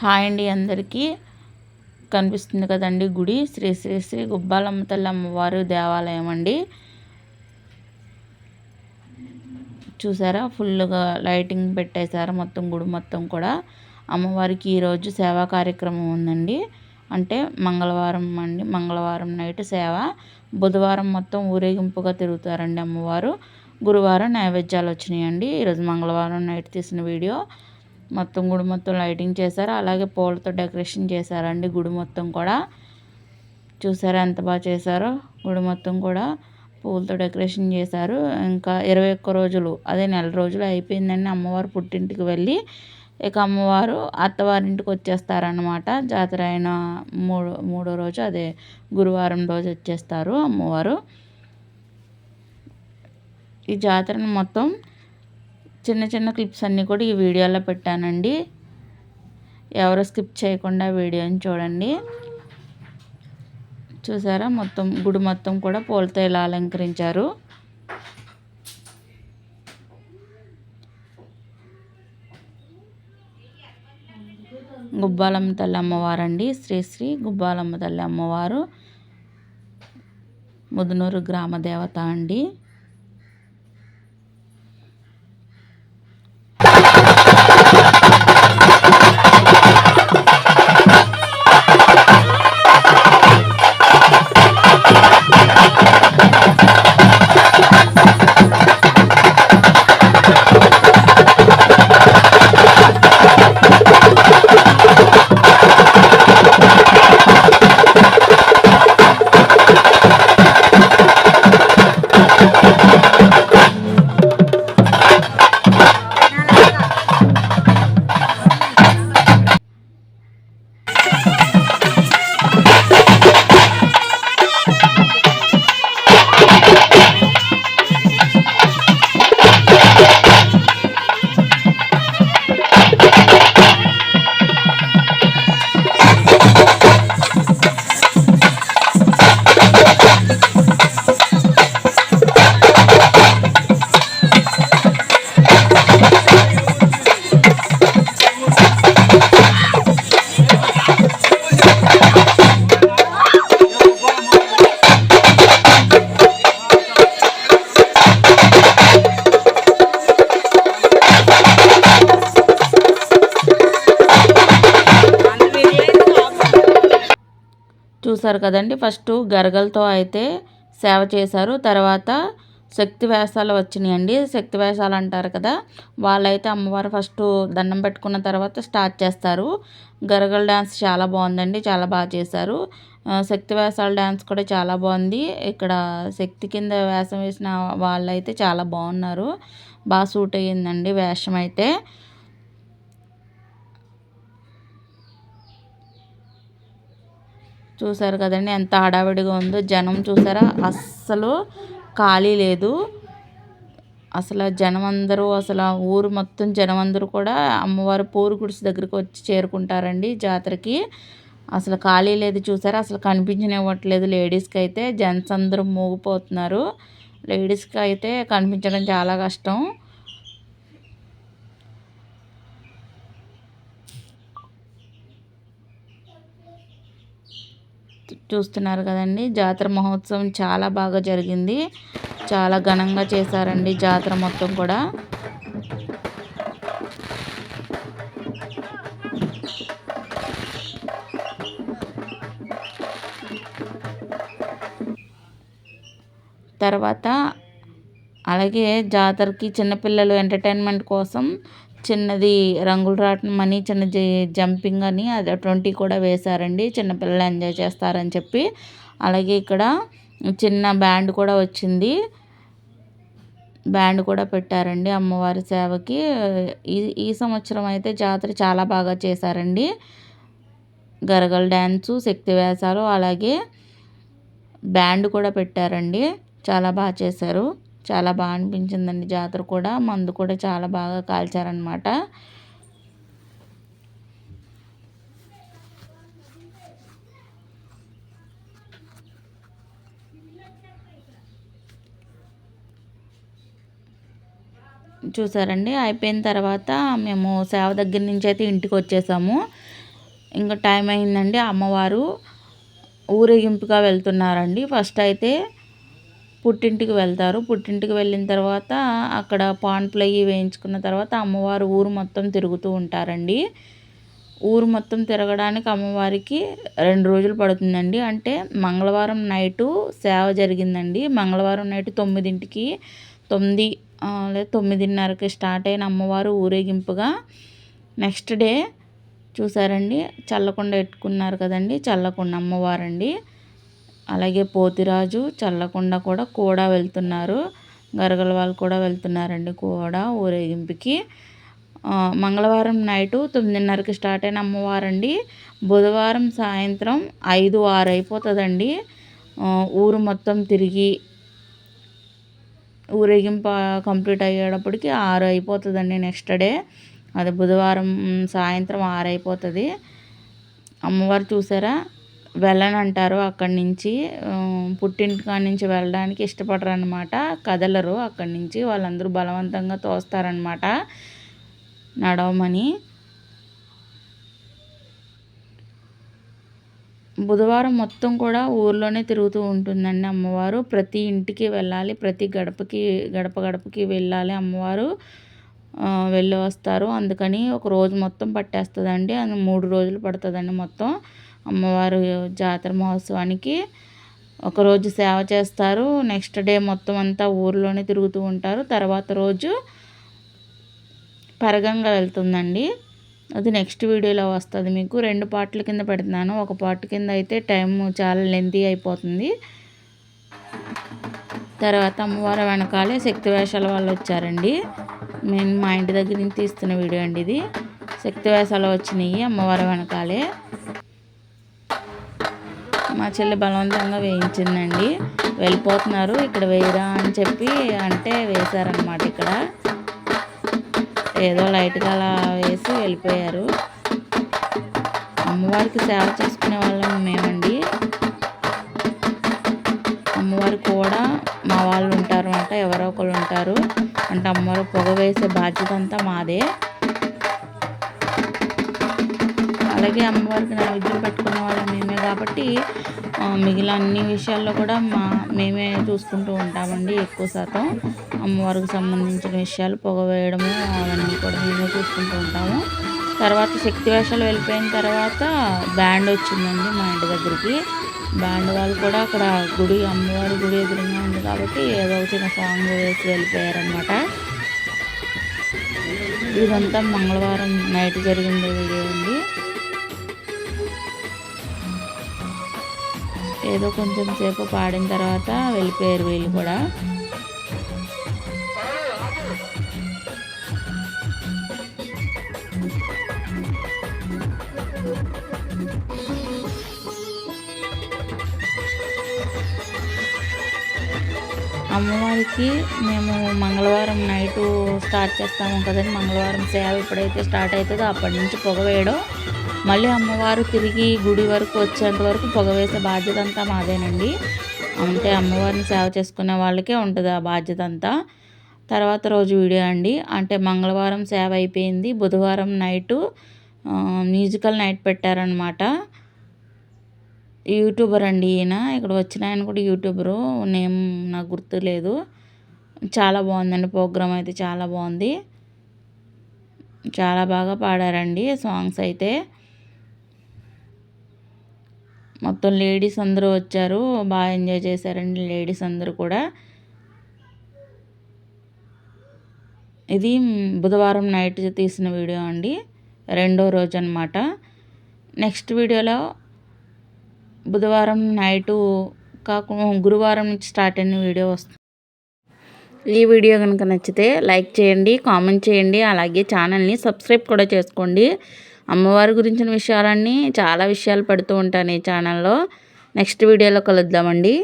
Hi అండి అందరికీ. కనిపిస్తుంది కదండి గుడి. శ్రీ శ్రీ శ్రీ గుబ్బాలమ్మ తల్లి అమ్మవారు దేవాలయం అండి. చూసారా? ఫుల్గా లైటింగ్ పెట్టేశారు మొత్తం గుడి మొత్తం కూడా. అమ్మవారికి ఈరోజు సేవా కార్యక్రమం ఉందండి. అంటే మంగళవారం అండి. మంగళవారం నైట్ సేవ. బుధవారం మొత్తం ఊరేగింపుగా తిరుగుతారండి అమ్మవారు. గురువారం నైవేద్యాలు వచ్చినాయండి. ఈరోజు మంగళవారం నైట్ తీసిన వీడియో. మొత్తం గుడి మొత్తం లైటింగ్ చేశారు. అలాగే పూలతో డెకరేషన్ చేశారండి గుడి మొత్తం కూడా. చూసారా ఎంత బాగా చేశారో? గుడి మొత్తం కూడా పూలతో డెకరేషన్ చేశారు. ఇంకా ఇరవై ఒక్క రోజులు అదే నెల రోజులు అయిపోయిందండి అమ్మవారు పుట్టింటికి వెళ్ళి. ఇక అమ్మవారు అత్తవారింటికి వచ్చేస్తారనమాట జాతర అయిన మూడు మూడో రోజు అదే గురువారం రోజు వచ్చేస్తారు అమ్మవారు. ఈ జాతరను మొత్తం చిన్న చిన్న క్లిప్స్ అన్నీ కూడా ఈ వీడియోలో పెట్టానండి. ఎవరు స్కిప్ చేయకుండా వీడియోని చూడండి. చూసారా? మొత్తం గుడి మొత్తం కూడా పూలతో ఇలా అలంకరించారు. గుబ్బాలమ్మ తల్లి అమ్మవారు అండి శ్రీ శ్రీ గుబ్బాలమ్మ తల్లి అమ్మవారు. ముదునూరు గ్రామ దేవత అండి. చూసారు కదండి. ఫస్ట్ గరగలతో అయితే సేవ చేశారు. తర్వాత శక్తి వేషాలు వచ్చినాయండి. శక్తి వేషాలు అంటారు కదా వాళ్ళైతే అమ్మవారు ఫస్ట్ దండం పెట్టుకున్న తర్వాత స్టార్ట్ చేస్తారు. గరగల డ్యాన్స్ చాలా బాగుందండి. చాలా బాగా చేశారు. శక్తి వేషాల డ్యాన్స్ కూడా చాలా బాగుంది. ఇక్కడ శక్తి కింద వేషం వేసిన వాళ్ళైతే చాలా బాగున్నారు. బాగా సూట్ అయ్యిందండి వేషం అయితే. చూసారు కదండి ఎంత హడావిడిగా ఉందో. జనం చూసారా? అస్సలు ఖాళీ లేదు. అసలు జనం అందరూ అసలు ఊరు మొత్తం జనం అందరూ కూడా అమ్మవారు పోరు గుడిసి దగ్గరికి వచ్చి చేరుకుంటారండి జాతరకి. అసలు ఖాళీ లేదు చూసారా? అసలు కనిపించనివ్వట్లేదు లేడీస్కి అయితే జెంట్స్ అందరూ మూగిపోతున్నారు. లేడీస్కి అయితే కనిపించడం చాలా కష్టం. చూస్తున్నారు కదండి. జాతర మహోత్సవం చాలా బాగా జరిగింది. చాలా ఘనంగా చేశారండి జాతర మొత్తం కూడా. తర్వాత అలాగే జాతరకి చిన్నపిల్లలు ఎంటర్టైన్మెంట్ కోసం చిన్నది రంగులు రాట్నం అని చిన్న జంపింగ్ అని అది అటువంటివి కూడా వేశారండి. చిన్నపిల్లలు ఎంజాయ్ చేస్తారని చెప్పి. అలాగే ఇక్కడ చిన్న బ్యాండ్ కూడా వచ్చింది. బ్యాండ్ కూడా పెట్టారండి అమ్మవారి సేవకి. ఈ ఈ సంవత్సరం అయితే జాతర చాలా బాగా చేశారండి. గరగల డ్యాన్సు శక్తి వేషాలు అలాగే బ్యాండ్ కూడా పెట్టారండి. చాలా బాగా చేశారు. చాలా బాగా అనిపించిందండి. జాతర కూడా మందు కూడా చాలా బాగా కాల్చారనమాట చూసారండి? అయిపోయిన తర్వాత మేము సేవ దగ్గర నుంచి అయితే ఇంటికి వచ్చేసాము. ఇంకా టైం అయిందండి. అమ్మవారు ఊరేగింపుగా వెళ్తున్నారండి. ఫస్ట్ అయితే పుట్టింటికి వెళ్తారు. పుట్టింటికి వెళ్ళిన తర్వాత అక్కడ పాన్పులు అవి వేయించుకున్న తర్వాత అమ్మవారు ఊరు మొత్తం తిరుగుతూ ఉంటారండి. ఊరు మొత్తం తిరగడానికి అమ్మవారికి రెండు రోజులు పడుతుందండి. అంటే మంగళవారం నైటు సేవ జరిగిందండి. మంగళవారం నైట్ తొమ్మిదింటికి తొమ్మిది లేదా తొమ్మిదిన్నరకి స్టార్ట్ అయిన అమ్మవారు ఊరేగింపుగా నెక్స్ట్ డే చూసారండి. చల్లకుండా పెట్టుకున్నారు కదండి. చల్లకుండా అమ్మవారండి. అలాగే పోతిరాజు చల్లకుండా కూడా కూడా వెళ్తున్నారు. గరగల వాళ్ళు కూడా వెళ్తున్నారండి కూడా ఊరేగింపుకి. మంగళవారం నైటు తొమ్మిదిన్నరకి స్టార్ట్ అయిన అమ్మవారండి. బుధవారం సాయంత్రం ఐదు ఆరు అయిపోతుందండి. ఊరు మొత్తం తిరిగి ఊరేగింపు కంప్లీట్ అయ్యేటప్పటికి ఆరు అయిపోతుందండి నెక్స్ట్ డే. అది బుధవారం సాయంత్రం ఆరు అయిపోతుంది. అమ్మవారు చూసారా? వెళ్ళనంటారు. అక్కడి నుంచి పుట్టింటికాడ నుంచి వెళ్ళడానికి ఇష్టపడరు అనమాట కదలరు అక్కడి నుంచి. వాళ్ళందరూ బలవంతంగా తోస్తారనమాట నడవమని. బుధవారం మొత్తం కూడా ఊర్లోనే తిరుగుతూ ఉంటుందండి అమ్మవారు. ప్రతి ఇంటికి వెళ్ళాలి ప్రతి గడపకి గడప గడపకి వెళ్ళాలి అమ్మవారు. వెళ్ళి వస్తారు. అందుకని ఒక రోజు మొత్తం పట్టేస్తుందండి. అది మూడు రోజులు పడుతుందండి మొత్తం. అమ్మవారు జాతర మహోత్సవానికి ఒకరోజు సేవ చేస్తారు. నెక్స్ట్ డే మొత్తం అంతా ఊర్లోనే తిరుగుతూ ఉంటారు. తర్వాత రోజు పరగంగా వెళ్తుందండి. అది నెక్స్ట్ వీడియోలో వస్తుంది మీకు. రెండు పార్ట్ల కింద పెడుతున్నాను. ఒక పార్ట్ కింద అయితే టైం చాలా లెంతీ అయిపోతుంది. తర్వాత అమ్మవారి వెనకాలే శక్తి వేషాల వాళ్ళు వచ్చారండి. నేను మా ఇంటి దగ్గర నుంచి తీస్తున్న వీడియో అండి ఇది. శక్తి వేషాలు వచ్చినాయి అమ్మవారి వెనకాలే. మా చెల్లి బలవంతంగా వేయించిందండి. వెళ్ళిపోతున్నారు. ఇక్కడ వేయరా అని చెప్పి అంటే వేశారనమాట ఇక్కడ. ఏదో లైట్గా అలా వేసి వెళ్ళిపోయారు. అమ్మవారికి సేవ చేసుకునే వాళ్ళం మేమండి. అమ్మవారికి కూడా మా వాళ్ళు ఉంటారు అంట ఎవరో ఒకరు ఉంటారు. అంటే అమ్మవారు పొగ వేసే బాధ్యత అంతా మాదే. అలాగే అమ్మవారికి నైవేద్యం పెట్టుకునే వాళ్ళం మేమే కాబట్టి మిగిలిన అన్ని విషయాల్లో కూడా మా మేమే చూసుకుంటూ ఉంటామండి ఎక్కువ శాతం. అమ్మవారికి సంబంధించిన విషయాలు పొగ వేయడము అవన్నీ కూడా మేమే చూసుకుంటూ ఉంటాము. తర్వాత శక్తి వేషాలు వెళ్ళిపోయిన తర్వాత బ్యాండ్ వచ్చిందండి మా ఇంటి దగ్గరికి. బ్యాండ్ వాళ్ళు కూడా అక్కడ గుడి అమ్మవారి గుడి ఎదురుగా ఉంది కాబట్టి ఏదో చిన్న సాంగ్ వేసి వెళ్ళిపోయారనమాట ఇదంతా మంగళవారం నైట్ జరిగింది వీడియో అండి. ఏదో కొంచెం సేపు పాడిన తర్వాత వెళ్ళిపోయారు వీళ్ళు కూడా. అమ్మవారికి మేము మంగళవారం నైటు స్టార్ట్ చేస్తాము కదండి. మంగళవారం సేవ ఎప్పుడైతే స్టార్ట్ అవుతుందో అప్పటి నుంచి పొగ వేయడం. మళ్ళీ అమ్మవారు తిరిగి గుడి వరకు వచ్చేంత వరకు పొగ వేసే బాధ్యత అంతా మాదేనండి. అంటే అమ్మవారిని సేవ చేసుకునే వాళ్ళకే ఉంటుంది ఆ బాధ్యత అంతా. తర్వాత రోజు వీడియో అండి. అంటే మంగళవారం సేవ అయిపోయింది. బుధవారం నైటు మ్యూజికల్ నైట్ పెట్టారనమాట యూట్యూబర్ అండి ఈయన. ఇక్కడ వచ్చిన ఆయన కూడా యూట్యూబరు. నేమ్ నాకు గుర్తు లేదు. చాలా బాగుందండి. ప్రోగ్రామ్ అయితే చాలా బాగుంది. చాలా బాగా పాడారండి సాంగ్స్ అయితే. మొత్తం లేడీస్ అందరూ వచ్చారు. బాగా ఎంజాయ్ చేశారండి లేడీస్ అందరూ కూడా. ఇది బుధవారం నైట్ తీసిన వీడియో అండి. రెండో రోజు అనమాట నెక్స్ట్ వీడియోలో బుధవారం నైటు కాకుండా గురువారం నుంచి స్టార్ట్ అయిన వీడియో వస్తుంది ఈ వీడియో కనుక నచ్చితే లైక్ చేయండి కామెంట్ చేయండి అలాగే ఛానల్ని సబ్స్క్రైబ్ కూడా చేసుకోండి. అమ్మవారి గురించిన విషయాలన్నీ చాలా విషయాలు పెడుతూ ఉంటాను ఈ ఛానల్లో. నెక్స్ట్ వీడియోలో కలుద్దామండి.